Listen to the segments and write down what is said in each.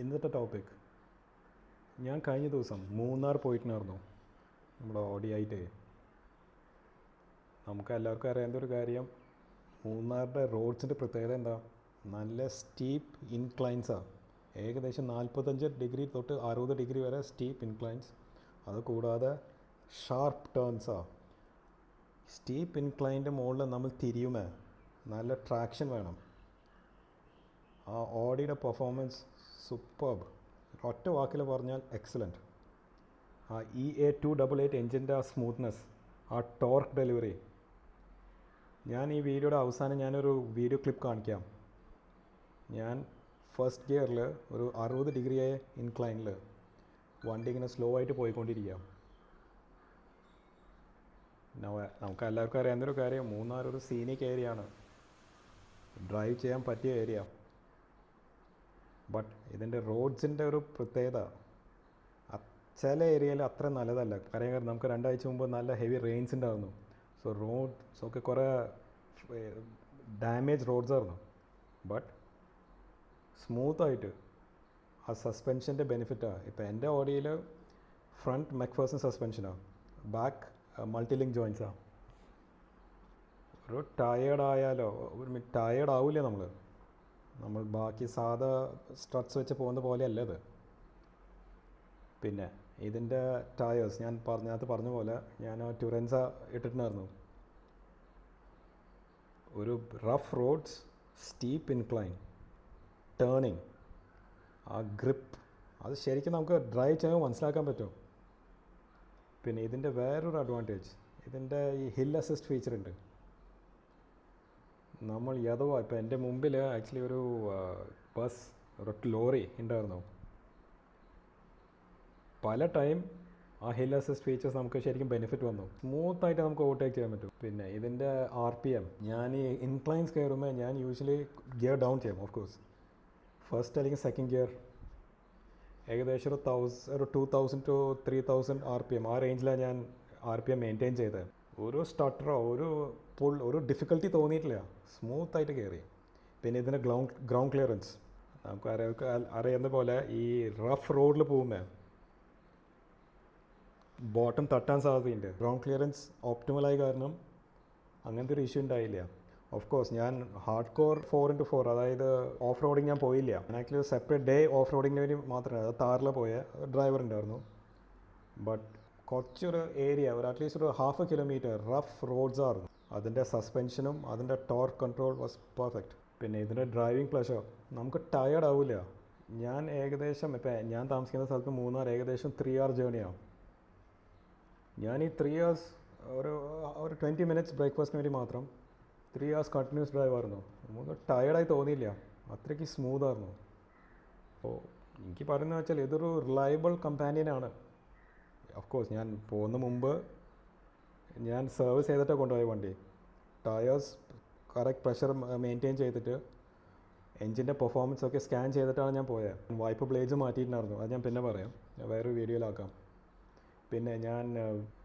ഇന്നത്തെ ടോപ്പിക് ഞാൻ കഴിഞ്ഞ ദിവസം മൂന്നാർ പോയിട്ടുണ്ടായിരുന്നു. നമ്മുടെ ഓഡി ആയിട്ട് നമുക്ക് എല്ലാവർക്കും അറിയാവുന്ന ഒരു കാര്യം. മൂന്നാറിന്റെ റോഡ്സിന്റെ പ്രത്യേകത എന്താ? നല്ല സ്റ്റീപ്പ് ഇൻക്ലൈൻസാണ് ഏകദേശം നാൽപ്പത്തഞ്ച് ഡിഗ്രി തൊട്ട് അറുപത് ഡിഗ്രി വരെ സ്റ്റീപ്പ് ഇൻക്ലൈൻസ് അത് കൂടാതെ ഷാർപ്പ് ടേൺസാണ് സ്റ്റീപ്പ് ഇൻക്ലൈന്റെ മുകളിൽ നമ്മൾ തിരിയുമേ. നല്ല ട്രാക്ഷൻ വേണം. ആ ഓഡിയുടെ പെർഫോമൻസ് സൂപ്പർബ് ഒറ്റ വാക്കിൽ പറഞ്ഞാൽ എക്സലന്റ് ആ E A two double eight എൻജിന്റെ ആ സ്മൂത്ത്നെസ് ആ ടോർക്ക് ഡെലിവറി ഞാൻ ഈ വീഡിയോയുടെ അവസാനം ഞാനൊരു വീഡിയോ ക്ലിപ്പ് കാണിക്കാം. ഞാൻ ഫസ്റ്റ് ഗിയറിൽ ഒരു അറുപത് ഡിഗ്രിയായ ഇൻക്ലൈനിൽ വണ്ടി ഇങ്ങനെ സ്ലോ ആയിട്ട് പോയിക്കൊണ്ടിരിക്കാം നമുക്ക് എല്ലാവർക്കും അറിയാവുന്നൊരു കാര്യം മൂന്നാർ ഒരു സീനിക് ഏരിയ ആണ്. ഡ്രൈവ് ചെയ്യാൻ പറ്റിയ ഏരിയ ബട്ട് ഇതിന്റെ റോഡ്സിന്റെ ഒരു പ്രത്യേകത ചില ഏരിയയിൽ അത്ര നല്ലതല്ല. കാര്യം നമുക്ക് രണ്ടാഴ്ച മുമ്പ് നല്ല ഹെവി റെയിൻസ് ഉണ്ടായിരുന്നു. സോ റോഡ്സ് ഒക്കെ കുറേ ഡാമേജ് റോഡ്സ് ആയിരുന്നു. ബട്ട് സ്മൂത്തായിട്ട് ആ സസ്പെൻഷന്റെ ബെനിഫിറ്റാണ് ഇപ്പോൾ എന്റെ ഓഡിയിൽ ഫ്രണ്ട് മെക്ഫേഴ്സൺ സസ്പെൻഷനാണ് ബാക്ക് മൾട്ടിലിങ്ക് ജോയിൻസാണ് ഒരു ടയേർഡ് ആയാലോ ഒരു ടയേർഡ് ആവില്ല നമ്മൾ നമ്മൾ ബാക്കി സാധാ സ്ട്രട്സ് വെച്ച് പോകുന്ന പോലെ പോലെയല്ല ഇത്. പിന്നെ ഇതിന്റെ ടയേഴ്സ് ഞാൻ പറഞ്ഞത് പറഞ്ഞ പോലെ ഞാൻ ട്യൂറൻസ ഇട്ടിട്ടുണ്ടായിരുന്നു. ഒരു rough roads steep incline turning ആ ഗ്രിപ്പ് അത് ശരിക്കും നമുക്ക് ഡ്രൈവ് ചെയ്യുമ്പോൾ മനസ്സിലാക്കാൻ പറ്റും. പിന്നെ ഇതിന്റെ വേറൊരു അഡ്വാന്റേജ് ഇതിന്റെ ഈ ഹിൽ അസിസ്റ്റ് ഫീച്ചർ ഉണ്ട്. നമ്മൾ യഥവാ ഇപ്പോൾ എന്റെ മുമ്പിൽ ആക്ച്വലി ഒരു ബസ് ഒരു ലോറി ഉണ്ടായിരുന്നു. പല ടൈം ആ ഹിൽ അസിസ്റ്റ് ഫീച്ചേഴ്സ് നമുക്ക് ശരിക്കും ബെനിഫിറ്റ് വന്നു. സ്മൂത്തായിട്ട് നമുക്ക് ഓവർടേക്ക് ചെയ്യാൻ പറ്റും. പിന്നെ ഇതിന്റെ ആർ പി എം ഞാൻ ഈ ഇൻക്ലൈൻസ് കയറുമ്പോൾ ഞാൻ യൂഷ്വലി ഗിയർ ഡൗൺ ചെയ്യും ഓഫ് കോഴ്സ് ഫസ്റ്റ് അല്ലെങ്കിൽ സെക്കൻഡ് ഗിയർ ഏകദേശം ഒരു തൗസ് ഒരു two thousand two three thousand R P M ആ റേഞ്ചിലാണ് ഞാൻ ആർ പി എം മെയിന്റെയിൻ ചെയ്തത്. ഒരു സ്റ്റട്ടറോ ഒരു പുൾ ഒരു ഡിഫിക്കൽട്ടി തോന്നിയിട്ടില്ല. സ്മൂത്തായിട്ട് കയറി പിന്നെ ഇതിന്റെ ഗ്രൗണ്ട് ഗ്രൗണ്ട് ക്ലിയറൻസ് നമുക്ക് അറിയാം അറിയുന്ന പോലെ ഈ റഫ് റോഡിൽ പോകുമ്പോൾ ബോട്ടം തട്ടാൻ സാധ്യതയുണ്ട്. ഗ്രൗണ്ട് ക്ലിയറൻസ് ഓപ്റ്റിമലായ കാരണം അങ്ങനത്തെ ഒരു ഇഷ്യൂ ഉണ്ടായില്ല. ഓഫ് കോഴ്സ് ഞാൻ hard core four into four അതായത് ഓഫ് റോഡിങ് ഞാൻ പോയില്ല. ഞാൻ ആക്ച്വലി സെപ്പറേറ്റ് ഡേ ഓഫ് റോഡിങ്ങിന് വേണ്ടി മാത്രമേ അത് താറിൽ പോയ ഡ്രൈവർ ഉണ്ടായിരുന്നു. ബട്ട് കുറച്ചൊരു ഏരിയ ഒരു അറ്റ്ലീസ്റ്റ് ഒരു half a kilometre rough roads ആയിരുന്നു. അതിന്റെ സസ്പെൻഷനും അതിന്റെ ടോർക്ക് കൺട്രോൾ വാസ് പെർഫെക്റ്റ് പിന്നെ ഇതിന്റെ ഡ്രൈവിംഗ് പ്ലഷർ നമുക്ക് ടയേർഡ് ആവില്ല ഞാൻ ഏകദേശം ഇപ്പം ഞാൻ താമസിക്കുന്ന സ്ഥലത്ത് മൂന്നാർ ഏകദേശം ത്രീ അവർ ജേണിയാണ് ഞാൻ ഈ ത്രീ ഇയേഴ്സ് ഒരു ഒരു ട്വന്റി മിനിറ്റ്സ് ബ്രേക്ക്ഫാസ്റ്റിന് വേണ്ടി മാത്രം ത്രീ ഇയേഴ്സ് കണ്ടിന്യൂസ് ഡ്രൈവ് ആയിരുന്നു. നമുക്ക് ടയേർഡായി തോന്നിയില്ല. അത്രയ്ക്ക് സ്മൂത്ത് ആയിരുന്നു. അപ്പോൾ എനിക്ക് പറയുന്നത് വെച്ചാൽ ഇതൊരു റിലയബിൾ കമ്പാനിയനാണ് ഓഫ് കോഴ്സ് ഞാൻ പോകുന്ന മുമ്പ് ഞാൻ സർവീസ് ചെയ്തിട്ട് കൊണ്ടുപോയ വണ്ടി. ടയേഴ്സ് കറക്റ്റ് പ്രഷർ മെയിന്റെയിൻ ചെയ്തിട്ട് എൻജിന്റെ പെർഫോമൻസ് ഒക്കെ സ്കാൻ ചെയ്തിട്ടാണ് ഞാൻ പോയത് വൈപ്പ് ബ്ലേഡ്സ് മാറ്റിയിട്ടുണ്ടായിരുന്നു. അത് ഞാൻ പിന്നെ പറയാം. വേറൊരു വീഡിയോയിലാക്കാം പിന്നെ ഞാൻ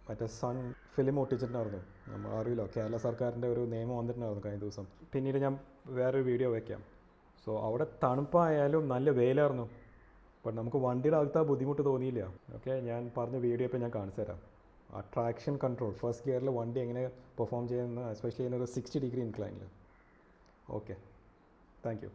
മറ്റേ സൺ ഫിലിം ഒട്ടിച്ചിട്ടുണ്ടായിരുന്നു. നമ്മൾ അറിയില്ലോ കേരള സർക്കാരിന്റെ ഒരു നിയമം വന്നിട്ടുണ്ടായിരുന്നു കഴിഞ്ഞ ദിവസം. പിന്നീട് ഞാൻ വേറൊരു വീഡിയോ വയ്ക്കാം സോ അവിടെ തണുപ്പായാലും നല്ല വെയിലായിരുന്നു. ബട്ട് നമുക്ക് വണ്ടിയുടെ അകത്ത് ബുദ്ധിമുട്ട് തോന്നിയില്ല. ഓക്കെ ഞാൻ പറഞ്ഞ വീഡിയോ ഇപ്പോൾ ഞാൻ കാണിച്ചു തരാം ട്രാക്ഷൻ കൺട്രോൾ ഫസ്റ്റ് ഗിയറിൽ വണ്ടി എങ്ങനെ പെർഫോം ചെയ്യുന്ന എസ്പെഷ്യലി ഇതിനൊരു സിക്സ്റ്റി ഡിഗ്രി ഇൻക്ലൈനിൽ ഓക്കെ താങ്ക് യു